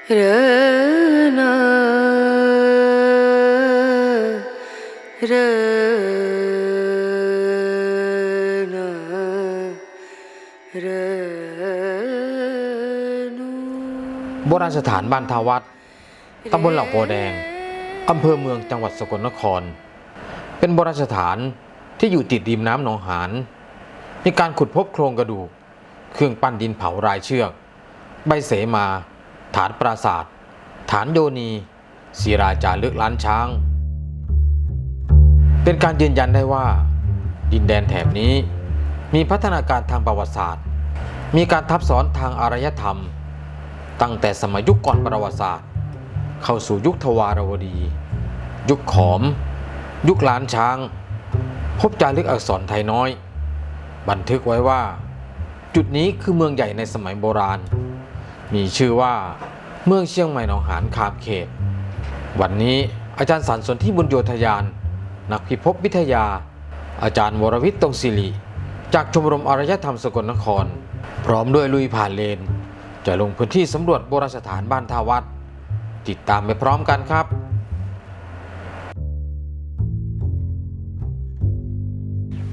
โบราณสถานบ้านทาวัดตำบลเหล่าโพแดง อำเภอเมืองจังหวัดสกลนคร เป็นโบราณสถานที่อยู่ติดริมน้ำหนองหานมีการขุดพบโครงกระดูก เครื่องปั้นดินเผารายเชือก ใบเสมา ฐานปราสาทฐานโยนีศิราจารึกล้านช้าง เป็นการยืนยันได้ว่า ดินแดนแถบนี้ มีพัฒนาการทางประวัติศาสตร์ มีการทับซ้อนทางอารยธรรม ตั้งแต่สมัยยุคก่อนประวัติศาสตร์ เข้าสู่ยุคทวารวดี ยุคขอม ยุคล้านช้าง พบจารึกอักษรไทยน้อย บันทึกไว้ว่า จุดนี้คือเมืองใหญ่ในสมัยโบราณ มีชื่อว่าเมืองเชียงใหม่หนองหานคามเขต วันนี้อาจารย์สันสนที่บุญโยธยาน นักพิภพวิทยา อาจารย์วรวิทย์ตรงศิริจากชมรมอารยธรรมสกลนคร พร้อมด้วยลุยผ่านเลน จะลงพื้นที่สำรวจโบราณสถานบ้านท่าวัดติดตามไปพร้อมกันครับ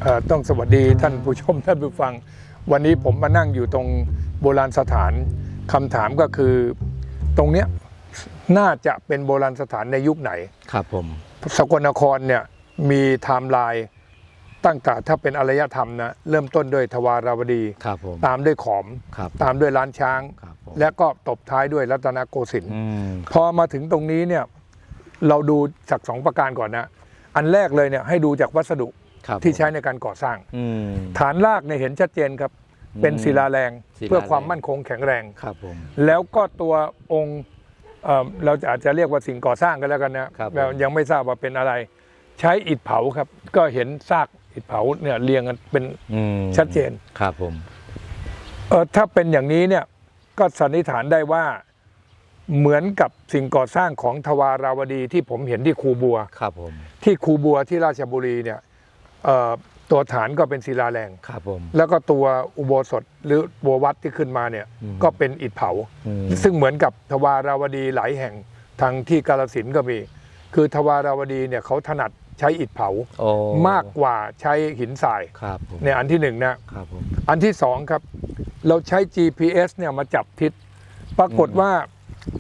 เอ่อต้องสวัสดีท่านผู้ชมท่านผู้ฟัง วันนี้ผมมานั่งอยู่ตรงโบราณสถาน คำถามก็คือตรงเนี้ยน่าจะเป็นโบราณสถานในยุคไหน ครับผม สกลนครเนี่ยมีไทม์ไลน์ตั้งแต่ถ้าเป็นอารยธรรมนะเริ่มต้นด้วยทวาราวดี ครับผม ตามด้วยขอม ครับตามด้วยล้านช้าง ครับผม และก็ตบท้ายด้วยรัตนโกสินทร์ อืม พอมาถึงตรงนี้เนี่ยเราดูจากสองประการก่อนนะ อันแรกเลยเนี่ยให้ดูจากวัสดุครับที่ใช้ในการก่อสร้าง อืม ฐานรากเนี่ยเห็นชัดเจนครับ เป็นศิลาแรงศิลาแรงเพื่อความมั่นคงแข็งแรงครับผมแล้วก็ตัวองค์เอ่อเราอาจจะเรียกว่าสิ่งก่อสร้างกันแล้วกันนะครับผมเรายังไม่ทราบว่าเป็นอะไร ใช้อิฐเผาครับ ก็เห็นซากอิฐเผาเนี่ยเรียงกันเป็นอืมชัดเจนครับผมเออถ้าเป็นอย่างนี้เนี่ยก็สันนิษฐานได้ว่าเหมือนกับสิ่งก่อสร้างของทวาราวดีที่ผมเห็นที่คูบัวครับผมที่คูบัวที่ราชบุรีเนี่ยเอ่อ ตัวฐานก็เป็นศิลาแรงครับผม แล้วก็ตัวอุโบสถหรือบัววัดที่ขึ้นมาเนี่ยอืมก็เป็นอิฐเผาอืมซึ่งเหมือนกับทวาราวดีหลายแห่งทางที่กาลสินธุ์ก็มี คือทวาราวดีเนี่ยเขาถนัดใช้อิฐเผาโอ้มากกว่าใช้หินทรายครับผมเนี่ยอันที่หนึ่งนะครับผมอันที่สองครับ เราใช้ GPS เนี่ยมาจับทิศ ปรากฏว่า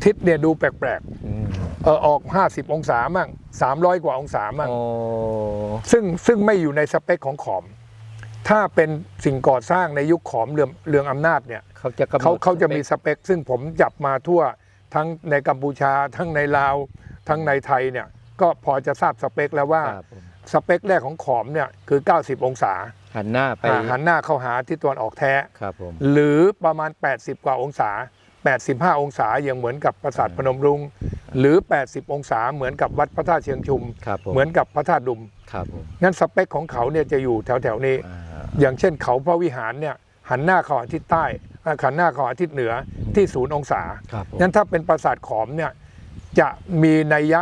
ทิศเนี่ยดูแปลกอืมๆเออออก 50 องศามั่ง300 กว่าองศามั่งโอ้ซึ่งซึ่งไม่อยู่ในสเปคของขอม ถ้าเป็นสิ่งก่อสร้างในยุคขอมเรืองเรืองอำนาจเนี่ยเขาจะกำหนดเขาเขาจะมีสปคสเปค ซึ่งผมจับมาทั่วทั้งในกัมพูชา ทั้งในลาว ทั้งในไทยเนี่ยก็พอจะทราบสเปคแล้วว่าครับผมสเปคแรกของขอมเนี่ยคือ 90 องศา หันหน้าไปอ่าหันหน้าเข้าหาที่ตะวันออกแท้ครับผมหรือประมาณ 80 กว่าองศา 85 องศายังเหมือนกับปราสาทพนมรุง้ง หรือ 80 องศาเหมือนกับวัดพระธาตุเชียงชุม ครับผมเหมือนกับพระธาตุดุม ครับผมงั้นสเปคของเขาเนี่ยจะอยู่แถวแถวๆนี้ อ่าอย่างเช่นเขาพระวิหารเนี่ยหันหน้าเข้าหาทิศใต้อ่าหันหน้าเข้าหาทิศเหนือที่ศูนย์องศา ครับผมงั้นถ้าเป็นปราสาทขอมเนี่ยจะมีนัยยะ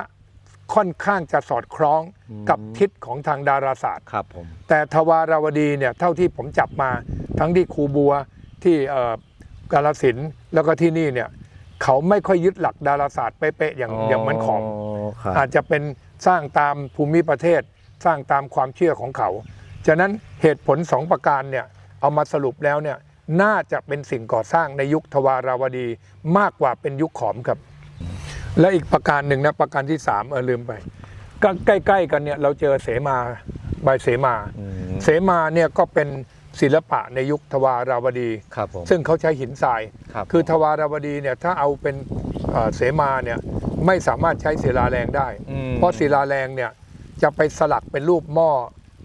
ค่อนข้างจะสอดคล้องกับทิศของทางดาราศาสตร์ ครับผมแต่ทวาราวดีเนี่ยเท่าที่ผมจับมาทั้งที่ครูบัวที่เอ่อกาลสินธุ์แล้วก็ที่นี่เนี่ย เขาไม่ค่อยยึดหลักดาราศาสตร์เป๊ะๆอย่างอย่างเหมือนขอมครับอาจจะเป็นสร้างตามภูมิประเทศ สร้างตามความเชื่อของเขา ฉะนั้นเหตุผลสองประการเนี่ยเอามาสรุปแล้วเนี่ยน่าจะเป็นสิ่งก่อสร้างในยุคทวาราวดีมากกว่าเป็นยุคขอมครับ และอีกประการหนึ่งนะประการที่สามเออลืมไปก็ใกล้ๆกันเนี่ยเราเจอเสมาใบเสมา อืม เสมาเนี่ยก็เป็น ศิลปะในยุคทวาราวดี ครับผม ซึ่งเขาใช้หินทราย ครับคือทวาราวดีเนี่ยถ้าเอาเป็นเอ่อเสมาเนี่ยไม่สามารถใช้ศิลาแรงได้ อืม เพราะศิลาแรงเนี่ยจะไปสลักเป็นรูปหม้อ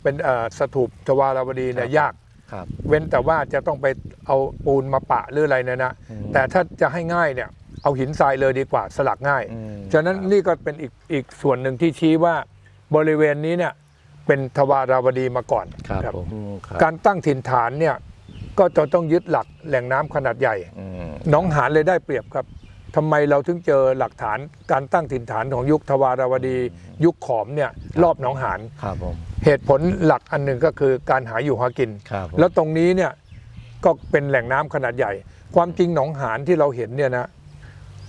เป็นเอ่อสถูปทวาราวดีเนี่ยยาก ครับ เว้นแต่ว่าจะต้องไปเอาปูนมาปะหรืออะไรเนี่ยนะ อืมแต่ถ้าจะให้ง่ายเนี่ยเอาหินทรายเลยดีกว่าสลักง่าย อืมฉะนั้นนี่ก็เป็นอีกอีกส่วนหนึ่งที่ชี้ว่าบริเวณนี้เนี่ย เป็นทวาราวดีมาก่อนครับผมครับการตั้งถิ่นฐานเนี่ยก็จะต้องยึดหลักแหล่งน้ำขนาดใหญ่อืมหน้องหานเลยได้เปรียบครับทำไมเราถึงเจอหลักฐานการตั้งถิ่นฐานของยุคทวาราวดี ยุคขอมเนี่ยรอบหนองหานครับผมเหตุผลหลักอันหนึ่งก็คือการหาอยู่หากินครับผมแล้วตรงนี้เนี่ยก็เป็นแหล่งน้ำขนาดใหญ่ ความจริงหนองหานที่เราเห็นเนี่ยนะ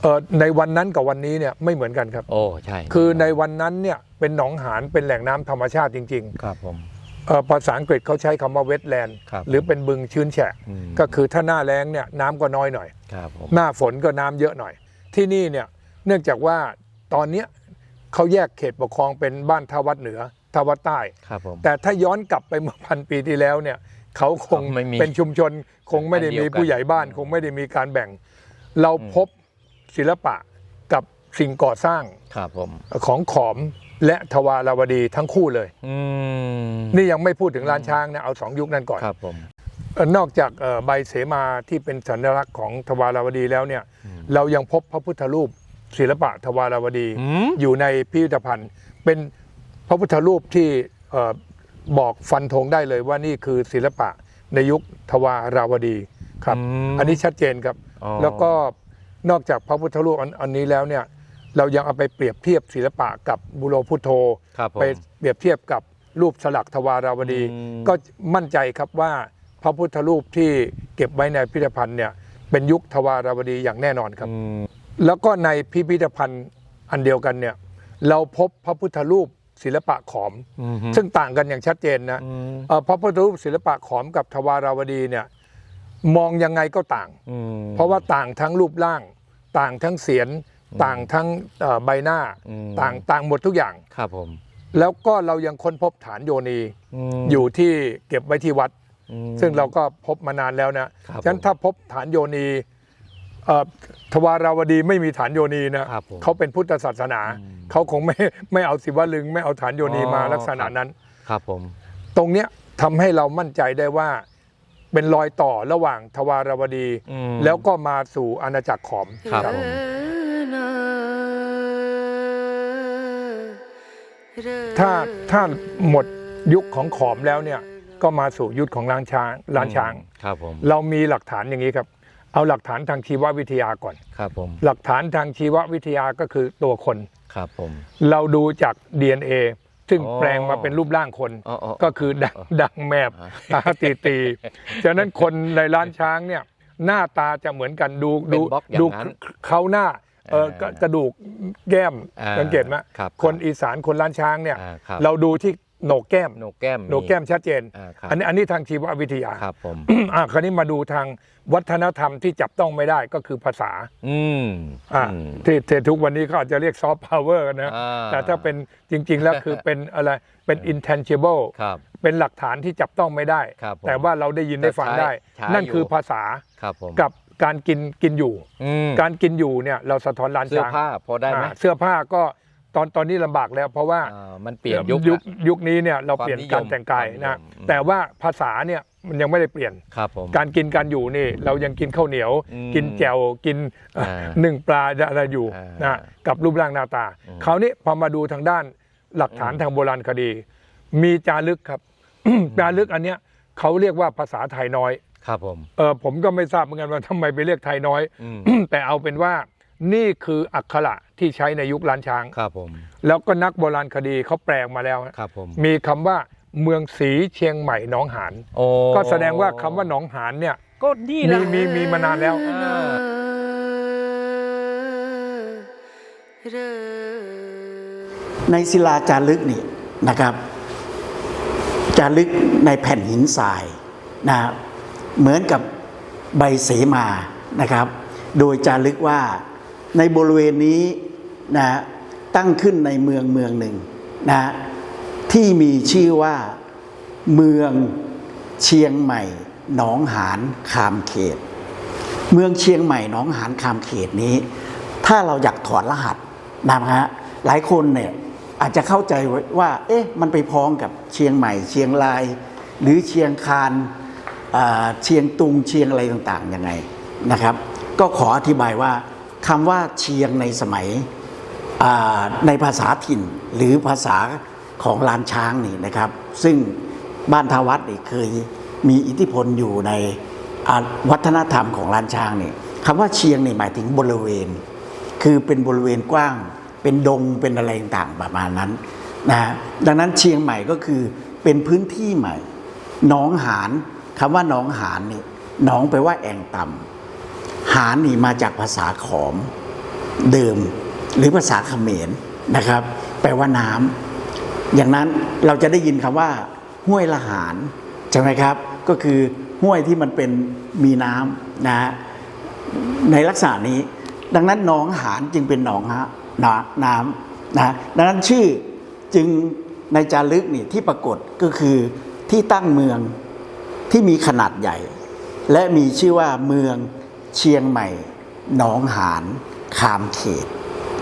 เอ่อในวันนั้นกับวันนี้เนี่ยไม่เหมือนกันครับ โอ้ใช่ คือในวันนั้นเนี่ย เป็นหนองหานเป็นแหล่งน้ำธรรมชาติจริงครับผมๆเอ่อภาษาอังกฤษเขาใช้คำว่าเวทแลนด์ครับหรือเป็นบึงชื้นแฉะอืมก็คือถ้าหน้าแล้งเนี่ยน้ำก็น้อยหน่อยครับผมหน้าฝนก็น้ำเยอะหน่อย ที่นี่เนี่ยเนื่องจากว่าตอนเนี้ยเขาแยกเขตปกครองเป็นบ้านท่าวัดเหนือท่าวัดใต้ครับผมแต่ถ้าย้อนกลับไปเมื่อพันปีที่แล้วเนี่ยเขาคงไม่มีเป็นชุมชนคงไม่ได้มีผู้ใหญ่บ้าน คงไม่ได้มีการแบ่ง เราพบศิลปะกับสิ่งก่อสร้างครับผมของขอม และทวาราวดีทั้งคู่เลยอืมนี่ยังไม่พูดถึงร้านช้างนะเอาสองยุคนั้นก่อนครับผมเอ่อนอกจากเอ่อใบเสมาที่เป็นสัญลักษณ์ของทวาราวดีแล้วเนี่ย เรายังพบพระพุทธรูปศิลปะทวาราวดีอืมอยู่ในพิพิธภัณฑ์ เป็นพระพุทธรูปที่เอ่อบอกฟันธงได้เลยว่านี่คือศิลปะในยุคทวาราวดีครับมอันนี้ชัดเจนครับอ๋อแล้วก็นอกจากพระพุทธรูปอันอันนี้แล้วเนี่ย เรายังเอาไปเปรียบเทียบศิลปะกับบุโรพุทโธครับผมไปเปรียบเทียบกับรูปสลักทวาราวดีอืมก็มั่นใจครับว่าพระพุทธรูปที่เก็บไว้ในพิพิธภัณฑ์เนี่ยเป็นยุคทวาราวดีอย่างแน่นอนครับอืมแล้วก็ในพิพิธภัณฑ์อันเดียวกันเนี่ยเราพบพระพุทธรูปศิลปะขอมอืมซึ่งต่างกันอย่างชัดเจนนะอืมเอ่อพระพุทธรูปศิลปะขอมกับทวาราวดีเนี่ยมองยังไงก็ต่างอืมเพราะว่าต่างทั้งรูปร่าง ต่างทั้งเสียง ต่างทั้งเอ่อใบหน้าอืมต่างต่างหมดทุกอย่างครับผม แล้วก็เรายังค้นพบฐานโยนีมอยู่ที่เก็บไว้ที่วัดอืมซึ่งเราก็พบมานานแล้วนะครับฉะนั้นผมถ้าพบฐานโยนีเอ่อทวาราวดีไม่มีฐานโยนีนะครับผมเขาเป็นพุทธศาสนาอืมเขาคงไม่ไม่เอาศิวลึง ไม่เอาฐานโยนีอ๋อมาลักษณะครับนั้นครับผม ตรงเนี้ยทำให้เรามั่นใจได้ว่าเป็นรอยต่อระหว่างทวาราวดีอืมแล้วก็มาสู่อาณาจักรขอมครับ ถ้าถ้าหมดยุคของขอมแล้วเนี่ยก็มาสู่ยุคของล้านช้างล้านช้างครับผมเรามีหลักฐานอย่างนี้ครับ เอาหลักฐานทางชีววิทยาก่อนครับผมหลักฐานทางชีววิทยาก็คือตัวคนครับผมเราดูจาก DNA ซึ่งอ๋อแปลงมาเป็นรูปร่างคนอ๋ออ๋อก็คือดังดังแมบตาตีตีฉะนั้นคนในร้านช้างเนี่ยหน้าตาจะเหมือนกันดูเป็นดูบล็อกอย่างดูนั้นเขาหน้า เอออ่ากกระดูกแก้มอ่าสังเกตไหมครับคนอีสานคนร้านช้างเนี่ย อ่าครับ เราดูที่โหนกแก้มโหนกแก้มโหนกแก้มชัดเจน อ่าครับอันนี้อันนี้ทางชีววิทยา ครับผม อะคราวนี้มาดูทางวัฒนธรรมที่จับต้องไม่ได้ก็คือภาษาอืมอะอืมที่ที่ทุกวันนี้เขาอาจจะเรียกซอฟต์พาวเวอร์นะ อ่าแต่ถ้าเป็นจริง ๆ แล้วคือเป็นอะไรเป็น intangible ครับ เป็นหลักฐานที่จับต้องไม่ได้ ครับผมแต่ว่าเราได้ยินได้ฟังได้ใช้นั่นอยู่คือภาษาครับผม กับ การกินกินอยู่ อืมการกินอยู่เนี่ยเราสะท้อนร้านเสื้อช้างผ้าพอได้ไหมอ่าเสื้อผ้าก็ตอนตอนนี้ลำบากแล้ว เพราะว่า อ่ามันเปลี่ยนยุคยุคละ ยุคนี้เนี่ยเราความเปลี่ยนนิยมการแต่งกายความนิยนะมอืมแต่ว่าภาษาเนี่ยมันยังไม่ได้เปลี่ยน ครับผม การกินการอยู่นี่เรายังกินข้าวเหนียว อืมกินแจ่วกินอ่าหนึ่งปลาอะไรอยู่อ่านนะกับรูปร่างหน้าตา อืม คราวนี้พอมาดูทางด้านหลักฐานทางโบราณคดี มีจารึกครับ จารึกอันเนี้ยเขาเรียกว่าภาษาไทยน้อย ครับผมเออผมก็ไม่ทราบเหมือนกันว่าทำไมไปเรียกไทยน้อย อืม แต่เอาเป็นว่านี่คืออักขระที่ใช้ในยุคล้านช้าง ครับผมแล้วก็นักโบราณคดีเขาแปลงมาแล้วครับผมมีคำว่าเมืองศรีเชียงใหม่หนองหานโอ้ก็แสดงว่าคำว่าหนองหานเนี่ย ก็นี่มีละ มีมีมานานแล้วอ่าในศิลาจารึกนี่นะครับ จารึกในแผ่นหินทรายนะ เหมือนกับใบเสมานะครับ โดยจารึกว่าในบริเวณนี้นะตั้งขึ้นในเมืองเมืองหนึ่งนะที่มีชื่อว่าเมืองเชียงใหม่หนองหานคามเขต เมืองเชียงใหม่หนองหานคามเขตนี้ ถ้าเราอยากถอดรหัสนะฮะหลายคนเนี่ยอาจจะเข้าใจว่า เอ๊ะมันไปพ้องกับเชียงใหม่ เชียงราย หรือเชียงคาน เชียงตุงเชียงอะไรต่างๆยังไงนะครับ ก็ขออธิบายว่าคำว่าเชียงในสมัยในภาษาถิ่นหรือภาษาของลานช้างนี่นะครับ ซึ่งบ้านทวัดนี่เคยมีอิทธิพลอยู่ในวัฒนธรรมของลานช้างนี่คำว่าเชียงนี่หมายถึงบริเวณ คือเป็นบริเวณกว้าง เป็นดงเป็นอะไรต่างๆประมาณนั้นนะดังนั้นเชียงใหม่ก็คือเป็นพื้นที่ใหม่หนองหาน คำว่าหนองหานนี่หนองแปลว่าแอ่งต่ำหานนี่มาจากภาษาขอมเดิมหรือภาษาเขมรนะครับ แปลว่าน้ำอย่างนั้นเราจะได้ยินคำว่า ห้วยละหารใช่ไหมครับ ก็คือห้วยที่มันเป็นมีน้ำนะในลักษณะนี้ ดังนั้นหนองหานจึงเป็นหนองฮะนน้ำนะดังนั้นชื่อจึงในจารึกนี่ที่ปรากฏก็คือที่ตั้งเมือง ที่มีขนาดใหญ่ และมีชื่อว่าเมืองเชียงใหม่หนองหานคามเขต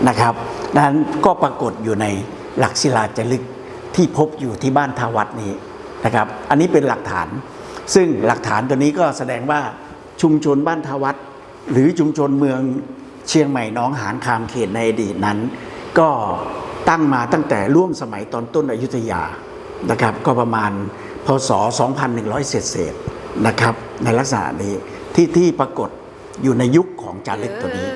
นะครับนั้นก็ปรากฏอยู่ในหลักศิลาจารึกที่พบอยู่ที่บ้านทาวัดนี้นะครับ อันนี้เป็นหลักฐาน ซึ่งหลักฐานตัวนี้ก็แสดงว่าชุมชนบ้านทาวัดหรือชุมชนเมืองเชียงใหม่น้องหานคามเขตในอดีตนั้น ก็ตั้งมาตั้งแต่ร่วมสมัยตอนต้นอยุธยานะครับ ก็ประมาณ ศ 2100 เศษเศษนะครับ ในลักษณะนี้ที่ที่ปรากฏอยู่ในยุคของจารึกตัวนี้